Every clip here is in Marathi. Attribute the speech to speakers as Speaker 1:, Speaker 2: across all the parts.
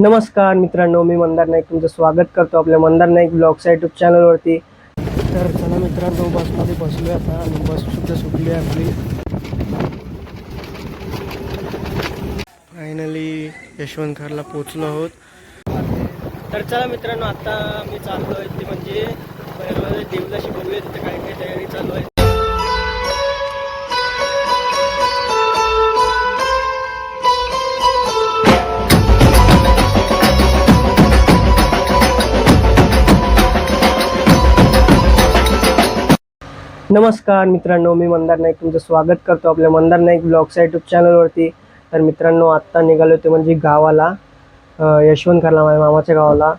Speaker 1: नमस्कार मित्रांनो मी मंदार नाईक. तुमचं स्वागत करतो आपल्या मंदार नाईक ब्लॉगच्या यूट्यूब चॅनलवरती तर चला मित्रांनो बसमध्ये बसलो आता आणि बस सुद्धा सुटली आहे आपली. फायनली यशवंतखारला पोचलो आहोत. तर चला मित्रांनो आता मी चाललो आहे ते म्हणजे देवलाशी बघूया तिथे काय काय तयारी चालू आहे. नमस्कार मित्रांनो मी मंदार नाईक. तुमचं स्वागत करतो आपल्या मंदार नाईक ब्लॉगच्या यूट्यूब चॅनलवरती तर मित्रांनो आत्ता निघालो ते म्हणजे गावाला अं, माझ्या मामाच्या गावाला.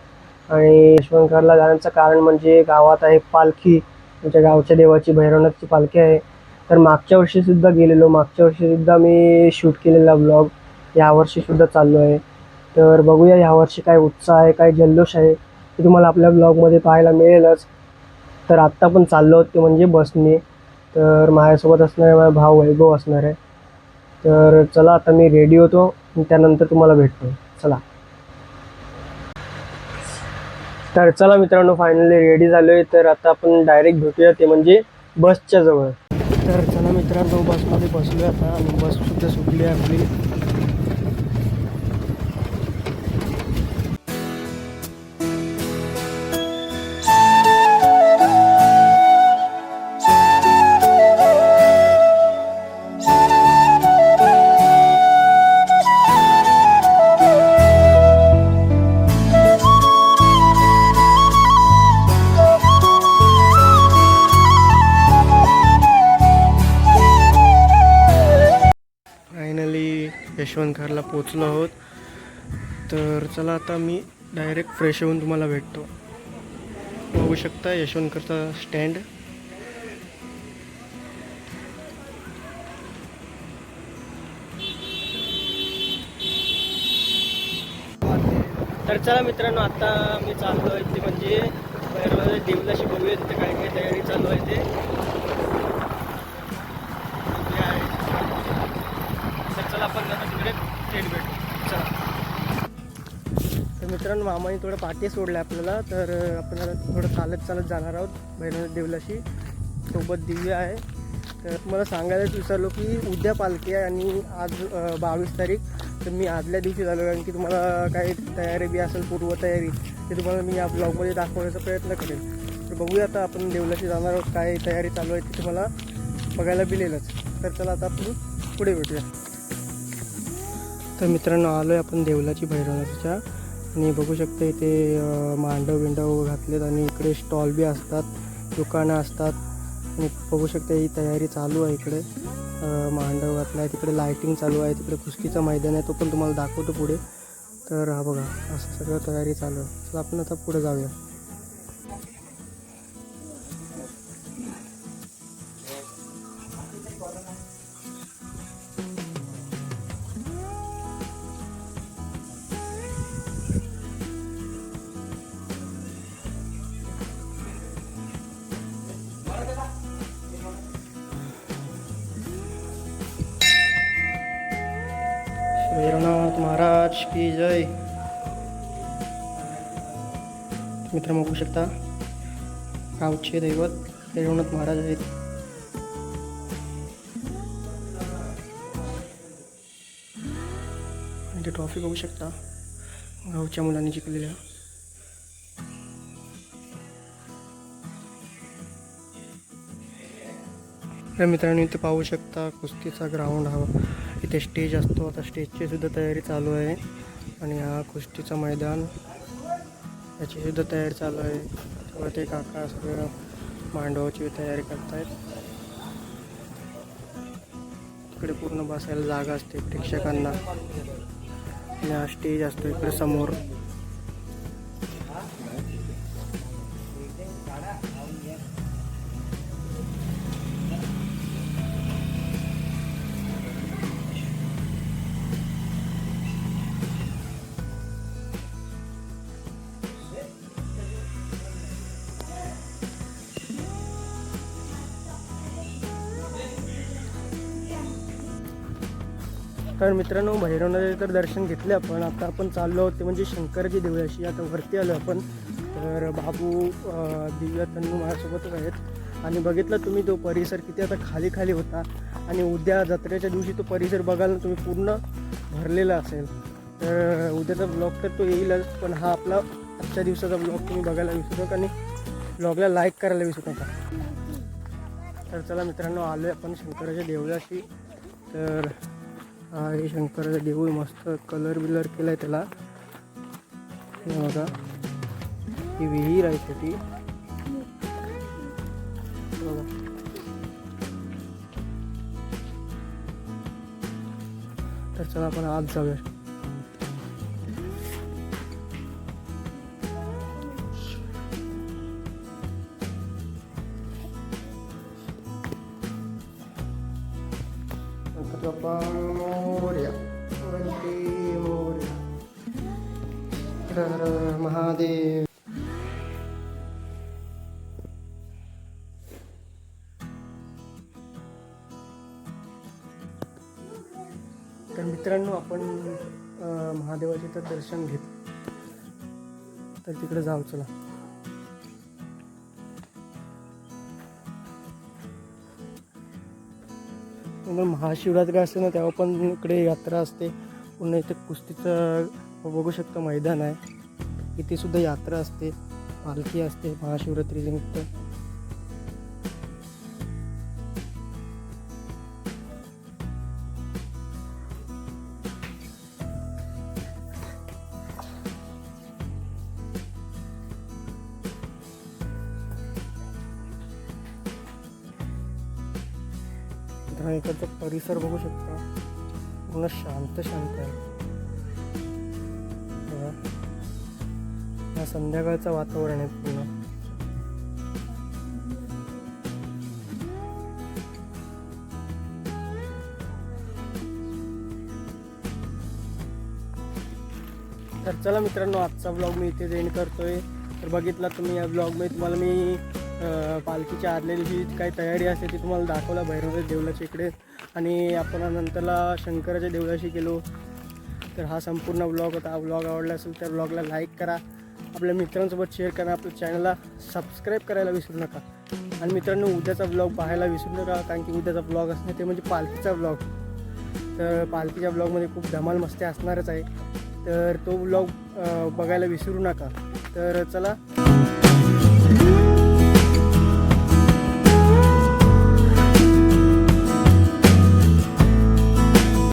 Speaker 1: आणि यशवंतखारला जाण्याचं कारण म्हणजे गावात आहे पालखी. आमच्या गावच्या देवाची भैरवनाथची पालखी आहे. तर मागच्या वर्षीसुद्धा गेलेलो. मागच्या वर्षीसुद्धा मी शूट केलेला ब्लॉग यावर्षीसुद्धा चाललो आहे. तर बघूया यावर्षी काय उत्साह आहे काय जल्लोष आहे ते तुम्हाला आपल्या ब्लॉगमध्ये पाहायला मिळेलच. तर आत्ता पण चाललो आहोत ते म्हणजे बसने. तर माझ्यासोबत असणारे माझा भाऊ वैभव असणार आहे. तर चला आता मी रेडी होतो आणि त्यानंतर तुम्हाला भेटतो. चला. तर चला मित्रांनो फायनली रेडी झालो आहे तर आता आपण डायरेक्ट भेटूया ते म्हणजे बसच्या जवळ. तर चला मित्रांनो बसमध्ये बसलो आता. आणि बससुद्धा सुटली आहे आपली. यशवंतखारला पोचलो आहोत. तर चला आता मी डायरेक्ट फ्रेश होऊन तुम्हाला भेटतो. बघू शकता यशवंतकरचा स्टँड तर चला मित्रांनो आता मी चाललो आहे ते म्हणजे, म्हणजे देवलाशी बघूया तिथे काय काय तयारी चालू आहे ते हे आहे. तर चला आपण तिकडे. थेट भेटू. चला. तर मित्रांनो मामाने थोडं पाठी सोडलं आपल्याला तर आपण थोडं चालत चालत जाणार आहोत भैरवनाथ देवलाशी. सोबत दिव्य आहे. तर मला सांगायलाच विचारलो की उद्या पालखी आहे आणि आज बावीस तारीख. तर मी आदल्या दिवशी झालो कारण की तुम्हाला काही तयारी बी असेल पूर्वतयारी ते तुम्हाला मी या ब्लॉगमध्ये दाखवण्याचा प्रयत्न करेन. तर बघूया आता आपण देवलाशी जाणार आहोत काय तयारी चालू आहे ती तुम्हाला बघायला मिळेलच. तर चला आता आपण पुढे भेटूया. तर मित्रांनो आलो आहे आपण देवलाची भैरवनाथच्या. आणि बघू शकता इथे मांडव बिंडव घातलेत आणि इकडे स्टॉल बी असतात दुकानं असतात. आणि बघू शकता ही तयारी चालू आहे इकडे. मांडव घातला आहे तिकडे लायटिंग चालू आहे तिकडे कुस्तीचं मैदान आहे तो पण तुम्हाला दाखवतो पुढे. तर हा बघा असं सगळं तयारी चालू आहे. चला आपण आता पुढे जाऊया. महाराज की जय. मित्र बघू शकता? गावचे दैवत भैरवनाथ महाराज आहेत. ते ट्रॉफी बघू शकता. गावच्या मुलांनी जिंकलेल्या. तर मित्रांनो इथे पाहू शकता कुस्तीचा ग्राउंड हवा तिथे स्टेज असतो. आता स्टेजची सुद्धा तयारी चालू आहे. आणि हा कुस्तीचा मैदान याची सुद्धा तयारी चालू आहे. त्यामुळे ते काका सगळं मांडवाची तयारी करतायत. तिकडे पूर्ण बसायला जागा असते प्रेक्षकांना. आणि हा स्टेज असतो इकडे समोर. तर मित्रांनो भैरवनाथाचे तर दर्शन घेतले आपण. आता आपण चाललो ते म्हणजे शंकराची देवळाशी. आता वरती आलो आपण. तर बाबू दिव्या तन्नू माझ्यासोबतच आहेत. आणि बघितलं तुम्ही तो परिसर किती आता खाली खाली होता. आणि उद्या जत्रेच्या दिवशी तो परिसर बघायला तुम्ही पूर्ण भरलेला असेल. तर उद्याचा ब्लॉग तर तो येईलच पण हा आपला आजच्या दिवसाचा ब्लॉग तुम्ही बघायला विसरू नका आणि ब्लॉगला लाईक करायला विसरू नका. तर चला मित्रांनो आलो आहे आपण शंकराच्या देवळाशी. तर हा हे शंकराचं देऊळ मस्त कलर बिलर केला आहे त्याला. हे बघा. ही विहीर आहे छोटी. बघा. तर चला आपण आज जाऊया. गणपती बाप्पा. हर महादेव। तर मित्रांनो आपण महादेवाचे तर दर्शन घेत तर तिकडे जाऊ चला. मग महाशिवरात्री असते ना तेव्हा पण इकडे यात्रा असते. पुन्हा इथे कुस्तीचं बघू शकता मैदान आहे. इथे सुद्धा यात्रा असते पालखी असते महाशिवरात्रीच्या निमित्त तर इकडचा परिसर बघू शकता. पूर्ण शांत शांत आहे. हा संध्याकाळचं वातावरण आहे पूर्ण. तर चला मित्रांनो आजचा ब्लॉग मी इथे एंड करतोय. तर बघितला तुम्ही या ब्लॉगमध्ये तुम्हाला मी पालखीची पालखीच्या आदल्या दिवशी काही तयारी असते ती तुम्हाला दाखवला भैरवनाथ देवलाच्या इकडे. आणि आपण नंतरला शंकराच्या देवळाशी गेलो. तर हा संपूर्ण ब्लॉग होता. हा ब्लॉग आवडला असेल तर ब्लॉगला लाईक करा. आपल्या मित्रांसोबत शेअर करा. आपल्या चॅनलला सबस्क्राईब करायला विसरू नका. आणि मित्रांनो उद्याचा ब्लॉग पाहायला विसरू नका कारण की उद्याचा ब्लॉग असणे ते म्हणजे पालखीचा ब्लॉग तर पालखीच्या ब्लॉगमध्ये खूप धमाल मस्ती असणारच आहे. तर तो ब्लॉग बघायला विसरू नका. तर चला.